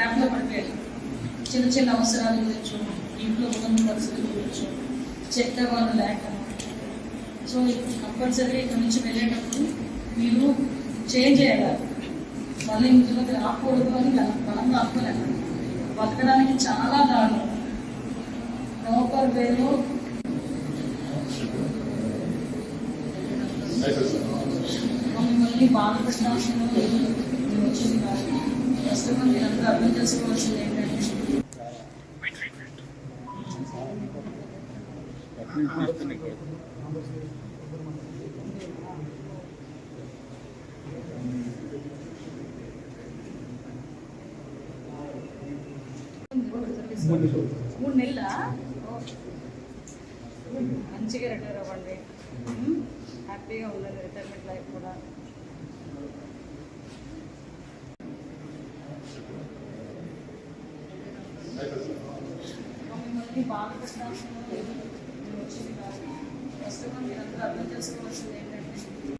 ట్రాప్లో పడిపోయారు. చిన్న చిన్న అవసరాల గురించి ఇంట్లో ఉన్న పరిస్థితుల గురించి చెత్త వాళ్ళు లేక. సో కంపల్సరీ ఇక్కడ నుంచి వెళ్ళేటప్పుడు మీరు చేంజ్ అయ్యారు మళ్ళీ ఇందులోకి రాకూడదు అని బలం- బలంగా అనుకోలేము బతకడానికి చాలా దారుణం. ప్రాపర్ వేలో మిమ్మల్ని బాధపడాల్సిన వచ్చింది కాదు ప్రస్తుతం మీరంతా అర్థం చేసుకోవాల్సింది ఏంటంటే మూడు నెలల? మంచిగా రిటైర్ అవ్వండి. హ్యాపీగా ఉండండి రిటైర్మెంట్ లైఫ్ కూడా. మిమ్మల్ని బాధపడాల్సిన వచ్చింది కాదు. ప్రస్తుతం మీరంతా అర్థం చేసుకోవాల్సింది ఏంటంటే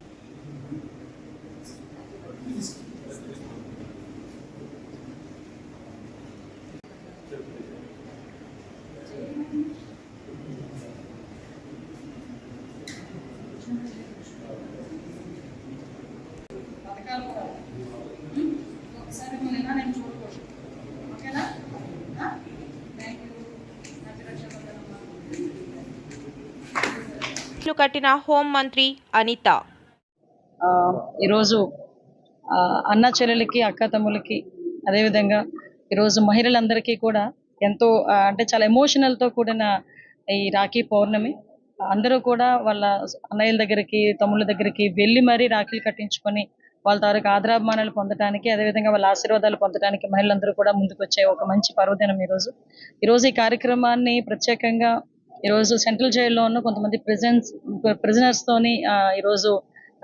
కట్టిన హోంమంత్రి అనిత. ఈరోజు అన్న చెల్లెలకి అక్క తమ్ములకి అదేవిధంగా ఈరోజు మహిళలందరికీ కూడా ఎంతో అంటే చాలా ఎమోషనల్తో కూడిన ఈ రాఖీ పౌర్ణమి. అందరూ కూడా వాళ్ళ అన్నయ్యల దగ్గరికి తమ్ముళ్ళ దగ్గరికి వెళ్ళి మరీ రాఖీలు కట్టించుకొని వాళ్ళ తాలూకు ఆదరాభిమానాలు పొందడానికి అదేవిధంగా వాళ్ళ ఆశీర్వాదాలు పొందడానికి మహిళలందరూ కూడా ముందుకు వచ్చే ఒక మంచి పర్వదినం ఈరోజు. ఈరోజు ఈ కార్యక్రమాన్ని ప్రత్యేకంగా ఈరోజు సెంట్రల్ జైల్లో ఉన్న కొంతమంది ప్రిజన్స్ ప్రిజనర్స్ తోని ఈరోజు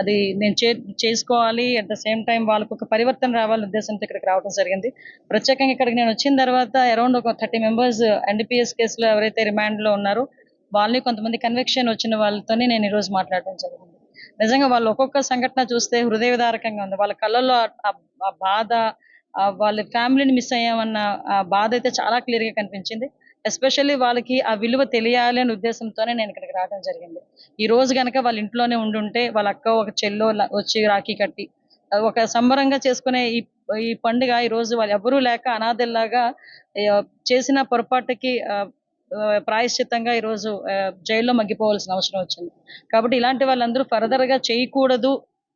అది నేను చే చేసుకోవాలి అట్ ద సేమ్ టైం వాళ్ళకు ఒక పరివర్తన రావాలనే ఉద్దేశంతో ఇక్కడికి రావడం జరిగింది. ప్రత్యేకంగా ఇక్కడికి నేను వచ్చిన తర్వాత అరౌండ్ ఒక థర్టీ మెంబర్స్ ఎన్డీపీఎస్ కేసులో ఎవరైతే రిమాండ్లో ఉన్నారో వాళ్ళని కొంతమంది కన్వెక్షన్ వచ్చిన వాళ్ళతోనే నేను ఈరోజు మాట్లాడడం జరిగింది. నిజంగా వాళ్ళు ఒక్కొక్క సంఘటన చూస్తే హృదయదారకంగా ఉంది. వాళ్ళ కళ్ళల్లో ఆ- బాధ వాళ్ళ ఫ్యామిలీని మిస్ అయ్యామన్న ఆ బాధ అయితే చాలా క్లియర్గా కనిపించింది. ఎస్పెషల్లీ వాళ్ళకి ఆ విలువ తెలియాలి అనే ఉద్దేశంతోనే నేను ఇక్కడికి రావడం జరిగింది. ఈ రోజు కనుక వాళ్ళ ఇంట్లోనే ఉండుంటే వాళ్ళ అక్క ఒక చెల్లో వచ్చి రాఖీ కట్టి ఒక సంబరంగా చేసుకునే ఈ ఈ పండుగ ఈ రోజు వాళ్ళు ఎవరూ లేక అనాథల్లాగా చేసిన పొరపాటుకి ప్రాయశ్చితంగా ప్రాయశ్చిత్తంగా ఈ రోజు జైల్లో మగ్గిపోవాల్సిన అవసరం వచ్చింది. కాబట్టి ఇలాంటి వాళ్ళందరూ ఫర్దర్గా చేయకూడదు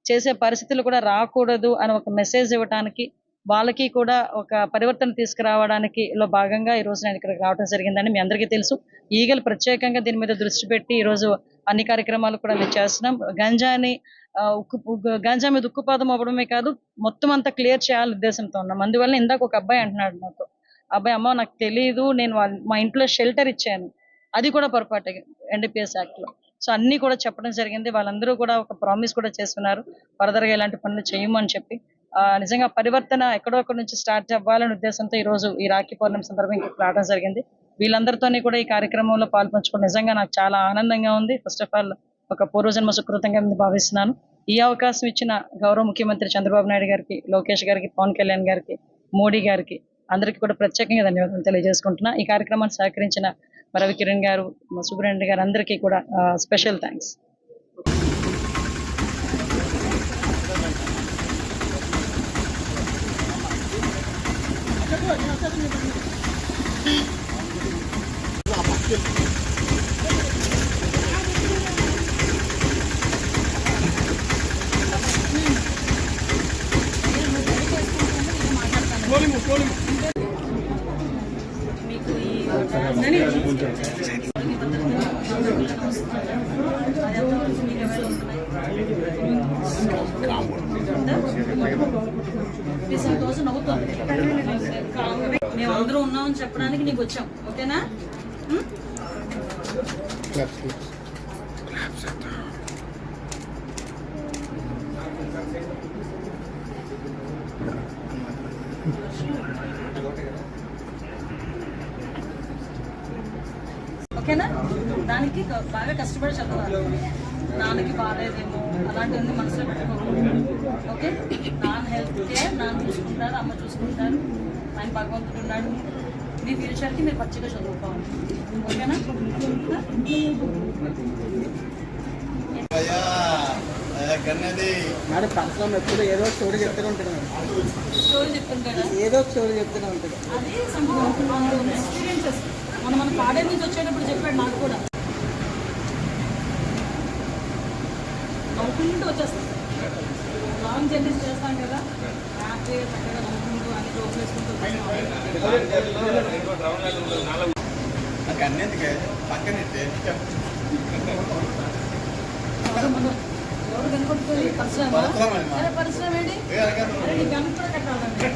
చేసే పరిస్థితులు కూడా రాకూడదు అని ఒక మెసేజ్ ఇవ్వటానికి వాళ్ళకి కూడా ఒక పరివర్తన తీసుకురావడానికి లో భాగంగా ఈ రోజు నేను ఇక్కడ రావడం జరిగిందని మీ అందరికీ తెలుసు. ఈగలు ప్రత్యేకంగా దీని మీద దృష్టి పెట్టి ఈరోజు అన్ని కార్యక్రమాలు కూడా మేము చేస్తున్నాం. గంజాని ఉక్కు గంజా మీద ఉక్కుపాదం అవ్వడమే కాదు మొత్తం అంతా క్లియర్ చేయాలని ఉద్దేశంతో ఉన్నాం. అందువల్ల ఇందాక ఒక అబ్బాయి అంటున్నాడు నాతో అబ్బాయి అమ్మ నాకు తెలియదు నేను మా ఇంట్లో షెల్టర్ ఇచ్చాను. అది కూడా పొరపాటు ఎన్డీపీఎస్ యాక్ట్లో సో అన్ని కూడా చెప్పడం జరిగింది. వాళ్ళందరూ కూడా ఒక ప్రామిస్ కూడా చేస్తున్నారు. ఫర్దర్గా ఇలాంటి పనులు చేయమని చెప్పి నిజంగా పరివర్తన ఎక్కడో ఒకటి నుంచి స్టార్ట్ అవ్వాలనే ఉద్దేశంతో ఈ రోజు ఈ రాఖీ పౌర్ణమి సందర్భంగా ఇక్కడ రావడం జరిగింది. వీళ్ళందరితోని కూడా ఈ కార్యక్రమంలో పాల్పంచుకోవడం నిజంగా నాకు చాలా ఆనందంగా ఉంది. ఫస్ట్ ఆఫ్ ఆల్ ఒక పూర్వజన్మ సుకృతంగా నేను భావిస్తున్నాను. ఈ అవకాశం ఇచ్చిన గౌరవ ముఖ్యమంత్రి చంద్రబాబు నాయుడు గారికి లోకేష్ గారికి పవన్ కళ్యాణ్ గారికి మోడీ గారికి అందరికీ కూడా ప్రత్యేకంగా ధన్యవాదాలు తెలియజేసుకుంటున్నా. ఈ కార్యక్రమాన్ని సహకరించిన రవి కిరణ్ గారు మా సుబ్రహ్మణ్య గారు అందరికీ కూడా స్పెషల్ థ్యాంక్స్ మీకు ఈ థౌసండ్ అవుతుంది మేము అందరూ ఉన్నామని చెప్పడానికి నీకు వచ్చాం ఓకేనా ఉం? దానికి బాగా కష్టపడి చదవాలి నాన్నకి బాగాలేదేమో అలాంటివన్నీ మనసులో పెట్టుకోకూడదు. ఓకే? నాన్న హెల్త్ కేర్ నాన్న చూసుకుంటారు అమ్మ చూసుకుంటారు. ఆయన భగవంతుడు ఉన్నాడు. మీ ఫ్యూచర్కి మీరు పచ్చిగా చదువుకోవాలి. ఓకేనా? పర్సనల్ ఎప్పుడు ఏదో ఒక స్టోరీ చెప్తూనే ఉంటాడు స్టోరీ చెప్తుంటాడా? ఏదో ఒక స్టోరీ చెప్తూనే ఉంటాడు. అది ఎక్స్పీరియన్సెస్ మన మన కాలేజ్ నుంచి వచ్చేటప్పుడు చెప్పాడు నాకు కూడా. నవ్వుకుంటూ వచ్చేస్తాం లాంగ్ జర్నీస్ చేస్తాం కదా హ్యాపీగా చక్కగా నవ్వుకుంటూ అన్ని వేసుకుంటూ పక్కనెట్టే ఎవరు కనుకొట్టుకొని పరిశ్రమ. అరే పరిశ్రమ ఏంటి? అరే నీ గన్ కూడా కట్టాలండి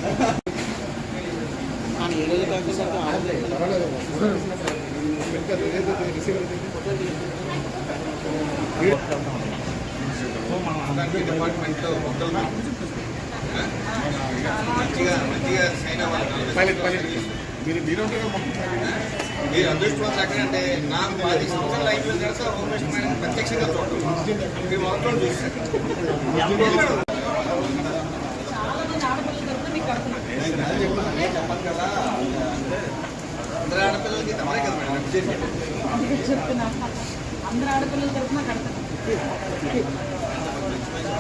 ఆడలేదు డిపార్ట్మెంట్ మొక్కలు మంచిగా మంచిగా సైన్ అవ్వాలి. మీరు మీరు మీరు అదృష్టవంతులు ఎక్కడంటే నాకు పది సంవత్సరాలు అయిపోయిన తర్వాత హోమ్ మినిస్టర్ మేడం ప్రత్యక్షంగా చూడటం. మీరు మొదట్లో చూస్తారు అందరూ ఆడపిల్లలకి తమరే కదా మేడం. represent. అందుకే చెప్తున్నా. అందరు ఆడపిల్లల తరఫున కడతాను.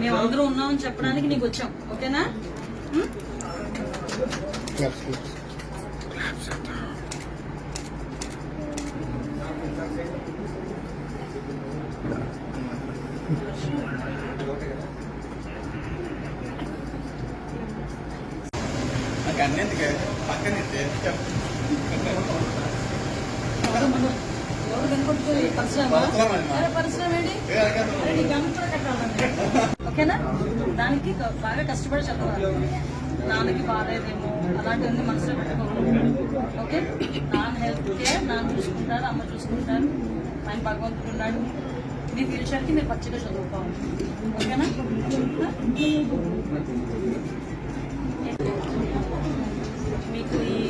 మేము అందరూ ఉన్నామని చెప్పడానికి నీకు వచ్చాం. ఓకేనా? నాకు అన్నేందుకే పక్కనెట్టే ఎవరు కనుకొట్టుకొని పరిశ్రమ? పరిశ్రమ ఏంటి? కూడా కట్టాలండి. ఓకేనా? దానికి బాగా కష్టపడి చదవాలి నాన్నకి బాగాలేదేమో అలాంటివన్నీ మనసులో పెట్టుకోకూడదు ఓకే? నాన్న హెల్త్ కేర్ నాన్న చూసుకుంటారు అమ్మ చూసుకుంటారు. ఆయన భగవంతుడు ఉన్నాడు. మీ ఫ్యూచర్కి మీరు పచ్చిగా చదువుకోవాలి. ఓకేనా? మీకు ఈ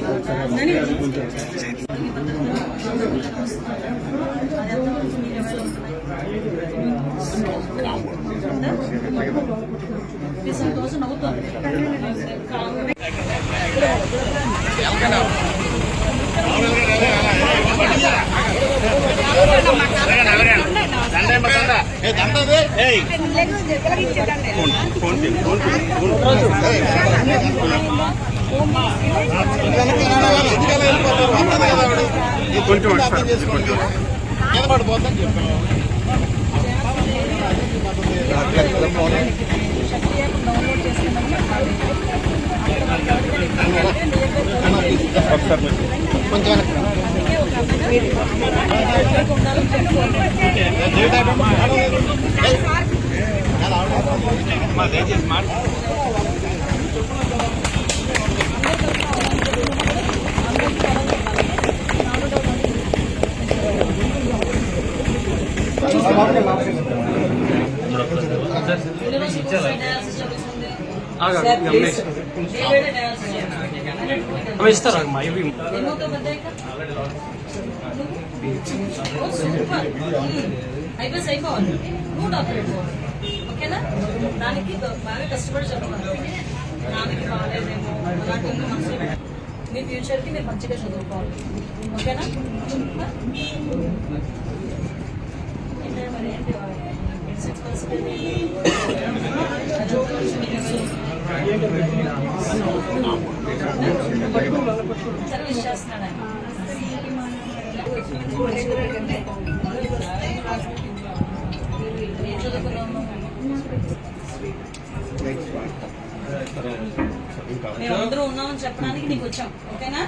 వస్తున్నారు. అది ఎంతవరకు మీరు available కొంచెం మా దయచేసి నవ్వుతుంది కామెడీ కొంచెం ఇస్తారా అమ్మా ఇవి అయిపోవాలి నువ్వు డాక్టర్ ఓకేనా దానికి బాగా కష్టపడి చెప్పాలి నాన్నకి బాగాలేదేమో అలాంటి మనసులో మీ ఫ్యూచర్కి మీరు మంచిగా చదువుకోవాలి. ఓకేనా? మరి? ఏంటి? సిక్స్ సర్వీస్ చేస్తున్నాడు? ఆయన ఏం మేము అందరూ ఉన్నామని చెప్పడానికి నీకు వచ్చాం. ఓకేనా?